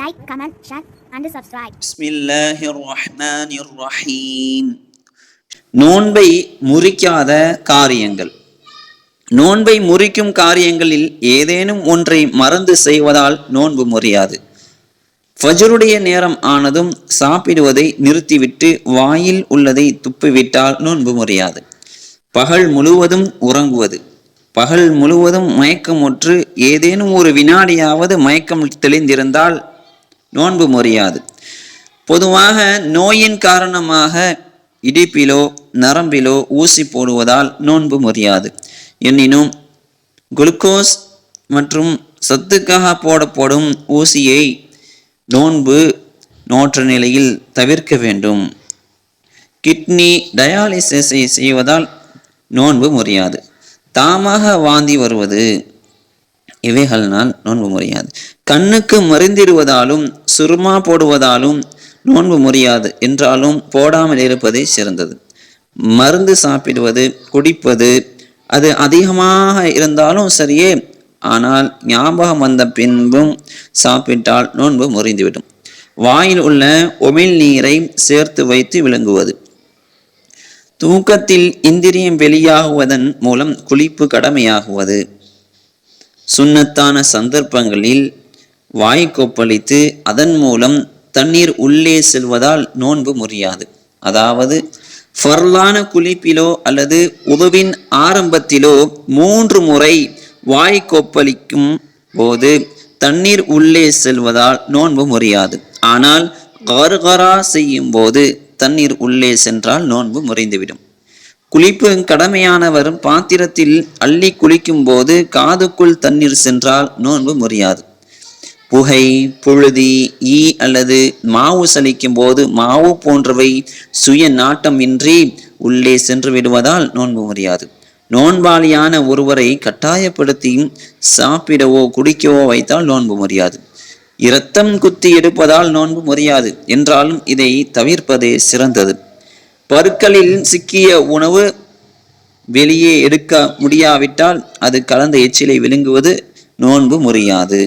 Like comment share and subscribe பிஸ்மில்லாஹிர் ரஹ்மானிர் ரஹீம் நோன்பை முறிக்காத காரியங்கள். நோன்பை முறிக்கும் காரியங்களில் ஏதேனும் ஒன்றை மறந்து செய்வதால் நோன்பு முறியாது. ஃபஜருடைய நேரம் ஆனதும் சாப்பிடுவதை நிறுத்திவிட்டு வாயில் உள்ளதை துப்பிவிட்டால் நோன்பு முறியாது. பகல் முழுவதும் உறங்குவது. பகல் முழுவதும் மயக்கமுற்று ஏதேனும் ஒரு வினாடியாவது மயக்கம் தெளிந்திருந்தால் நோன்பு முறியாது. பொதுவாக நோயின் காரணமாக இடிப்பிலோ நரம்பிலோ ஊசி போடுவதால் நோன்பு முறியாது. எனினும் குளுக்கோஸ் மற்றும் சத்துக்காக போடப்படும் ஊசியை நோன்பு நோற்ற நிலையில் தவிர்க்க வேண்டும். கிட்னி டயாலிசிஸை செய்வதால் நோன்பு முறியாது. தாமாக வாந்தி வருவது இவைகள்னால் நோன்பு முறியாது. கண்ணுக்கு மருந்திடுவதாலும் சுருமா போடுவதாலும் நோன்பு முறியாது என்றாலும் போடாமல் இருப்பதே சிறந்தது. மருந்து சாப்பிடுவது குடிப்பது அது அதிகமாக இருந்தாலும் சரியே. ஆனால் ஞாபகம் வந்த பின்பும் சாப்பிட்டால் நோன்பு முறிந்துவிடும். வாயில் உள்ள உமிழ் நீரை சேர்த்து வைத்து விளங்குவது. தூக்கத்தில் இந்திரியம் வெளியாகுவதன் மூலம் குளிப்பு கடமையாகுவது. சுண்ணத்தான சந்தர்ப்பங்களில் வாய் கொப்பளித்து அதன் மூலம் தண்ணீர் உள்ளே செல்வதால் நோன்பு முறியாது. அதாவது ஃபர்லான குளிப்பிலோ அல்லது உதவின் ஆரம்பத்திலோ மூன்று முறை வாய் கொப்பளிக்கும் போது தண்ணீர் உள்ளே செல்வதால் நோன்பு முறியாது. ஆனால் கர்கரா செய்யும் போது தண்ணீர் உள்ளே சென்றால் நோன்பு முறிந்துவிடும். குளிப்பு கடமையானவரும் பாத்திரத்தில் அள்ளி குளிக்கும் போது காதுக்குள் தண்ணீர் சென்றால் நோன்பு முறியாது. புகை புழுதி ஈ அல்லது மாவு சலிக்கும் போது மாவு போன்றவை சுய நாட்டம் இன்றி உள்ளே சென்று விடுவதால் நோன்பு முறியாது. நோன்பாளியான ஒருவரை கட்டாயப்படுத்தி சாப்பிடவோ குடிக்கவோ வைத்தால் நோன்பு முறியாது. இரத்தம் குத்தி எடுப்பதால் நோன்பு முறியாது. என்றாலும் இதை தவிர்ப்பதே சிறந்தது. பருக்களில் சிக்கிய உணவு வெளியே எடுக்க முடியாவிட்டால் அது கலந்த எச்சிலை விழுங்குவது நோன்பு முறியாது.